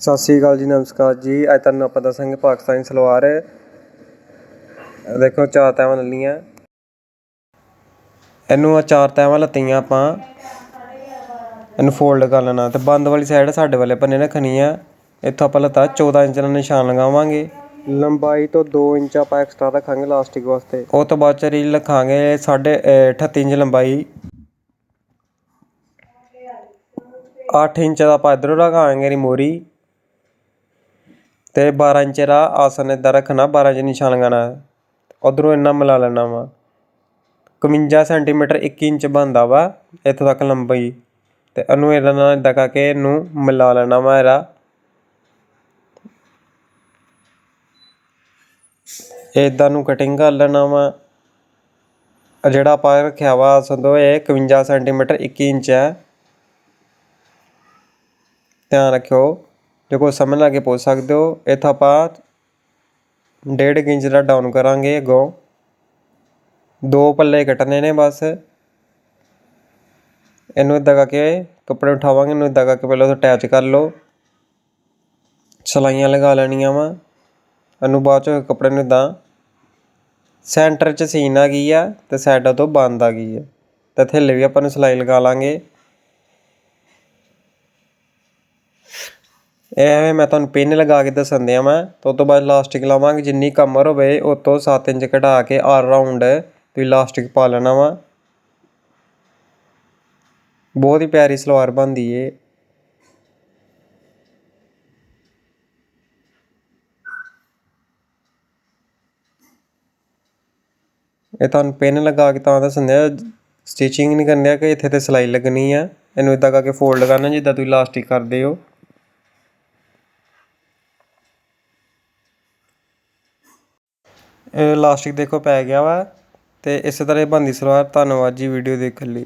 ਸਤਿ ਸ੍ਰੀ ਅਕਾਲ ਜੀ ਨਮਸਕਾਰ ਜੀ। ਅੱਜ ਤੁਹਾਨੂੰ ਆਪਾਂ ਦੱਸਾਂਗੇ ਪਾਕਿਸਤਾਨੀ ਸਲਵਾਰ। ਦੇਖੋ ਚਾਰ ਤੈਵਾਂ ਲੱਲੀਆਂ ਇਹਨੂੰ ਆ ਚਾਰ ਤੈਵਾਂ ਲੱਤੀਆਂ ਆਪਾਂ। ਇਹਨੂੰ ਫੋਲਡ ਕਰ ਲੈਣਾ। ਤੇ ਬੰਦ ਵਾਲੀ ਸਾਈਡ ਸਾਡੇ ਵਾਲੇ ਪੰਨੇ ਰੱਖਣੀ ਆ। ਇੱਥੋਂ ਆਪਾਂ ਲੱਤਾ 14 ਇੰਚ ਦਾ ਨਿਸ਼ਾਨ ਲਗਾਵਾਂਗੇ। ਲੰਬਾਈ ਤੋਂ 2 ਇੰਚ ਆਪਾਂ ਐਕਸਟਰਾ ਰੱਖਾਂਗੇ ਲਾਸਟਿਕ ਵਾਸਤੇ। ਉਹ ਤੋਂ ਬਾਅਦ ਚ ਰੀਲ ਅਹ, 38 ਇੰਚ ਲੰਬਾਈ। 8 ਇੰਚ ਦਾ ਆਪਾਂ ਇਧਰੋਂ ਲਗਾਵਾਂਗੇ ਰਿਮੋਰੀ ਤੇ 12 ਇੰਚ ਦਾ ਆਸਨ ਇਦਾਂ ਰੱਖਣਾ 12 ਇੰਚ ਨਿਸ਼ਾਨ ਲਗਾਣਾ ਉਧਰੋਂ ਇੰਨਾ ਮਿਲਾ ਲੈਣਾ ਵਾ। 51 ਸੈਂਟੀਮੀਟਰ 1 ਇੰਚ ਬਣਦਾ ਵਾ, ਇੱਥੋਂ ਤੱਕ ਲੰਬਾਈ ਤੇ ਇਹਨੂੰ ਇਹਦਾ ਨਾਲ ਇਦਾਂ ਕਰਕੇ ਇਹਨੂੰ ਮਿਲਾ ਲੈਣਾ ਵਾ ਇਹਦਾ। ਇਦਾਂ ਨੂੰ ਕਟਿੰਗ ਕਰ ਲੈਣਾ ਵਾ। ਆਹ ਜਿਹੜਾ ਆਪਾਂ ਰੱਖਿਆ ਵਾ ਆਸਨ ਤੋਂ, ਇਹ 51 ਸੈਂਟੀਮੀਟਰ 21 ਇੰਚ ਹੈ ਧਿਆਨ ਰੱਖਿਓ ਜੇ ਕੋਈ ਪੁੱਛ ਸਕਦੇ ਹੋ, ਇੱਥੋਂ ਆਪਾਂ ਡੇਢ ਕੁ ਇੰਚ ਦਾ ਡਾਊਨ ਕਰਾਂਗੇ, ਅੱਗੋਂ। ਦੋ ਪੱਲੇ ਕੱਟਣੇ ਨੇ ਬਸ। ਇਹਨੂੰ ਇਦਾਂ ਕਰਕੇ ਕੱਪੜੇ ਉਠਾਵਾਂਗੇ, ਇਹਨੂੰ ਇਦਾਂ ਕਰਕੇ ਪਹਿਲਾਂ ਅਟੈਚ ਕਰ ਲਓ। ਸਲਾਈਆਂ ਲਗਾ ਲੈਣੀਆਂ ਵਾ। ਇਹਨੂੰ ਬਾਅਦ ਚ ਕੱਪੜੇ ਨੂੰ ਇਦਾਂ ਸੈਂਟਰ 'ਚ ਸੀਨ ਆ ਗਈ ਆ ਤੇ ਸਾਈਡਾਂ ਤੋਂ ਬੰਦ ਆ ਗਈ ਆ। ਤੇ ਥੱਲੇ ਵੀ ਆਪਾਂ ਨੂੰ ਸਲਾਈ ਲਗਾ ਲਾਂਗੇ। ਐਵੇਂ ਮੈਂ ਤੁਹਾਨੂੰ ਪਿੰਨ ਲਗਾ ਕੇ ਦੱਸਣ ਦਿਆਂ ਮੈਂ ਤੇ ਉਹ ਤੋਂ ਬਾਅਦ ਲਾਸਟਿਕ ਲਾਵਾਂਗੇ, ਜਿੰਨੀ ਕਮਰ ਹੋਵੇ ਉਹ ਤੋਂ 7 ਇੰਚ ਘਟਾ ਕੇ ਆਲ ਰਾਉਂਡ ਤੁਸੀਂ ਲਾਸਟਿਕ ਪਾ ਲੈਣਾ ਵਾ। ਬਹੁਤ ਹੀ ਪਿਆਰੀ ਸਲਵਾਰ ਬਣਦੀ ਏ। ਇਹ ਤੁਹਾਨੂੰ ਪਿੰਨ ਲਗਾ ਕੇ ਤਾਂ ਦੱਸਣ ਦਿਆਂ ਸਟਿਚਿੰਗ ਨਹੀਂ ਕਰਨੀ ਆ ਕਿ ਇੱਥੇ ਤੇ ਸਲਾਈ ਲੱਗਣੀ ਆ। ਇਹਨੂੰ ਇਦਾਂ ਕਰਕੇ ਫੋਲਡ ਕਰਨਾ, ਜਿੱਦਾਂ ਤੁਸੀਂ ਲਾਸਟਿਕ ਕਰਦੇ ਹੋ। ਇਹ ਲਾਸਟਿਕ ਦੇਖੋ ਪੈ ਗਿਆ ਵਾ ਤੇ ਇਸੇ ਤਰ੍ਹਾਂ ਇਹ ਬਣਦੀ ਸਲਵਾਰ। ਧੰਨਵਾਦ ਜੀ ਵੀਡੀਓ ਦੇਖਣ ਲਈ।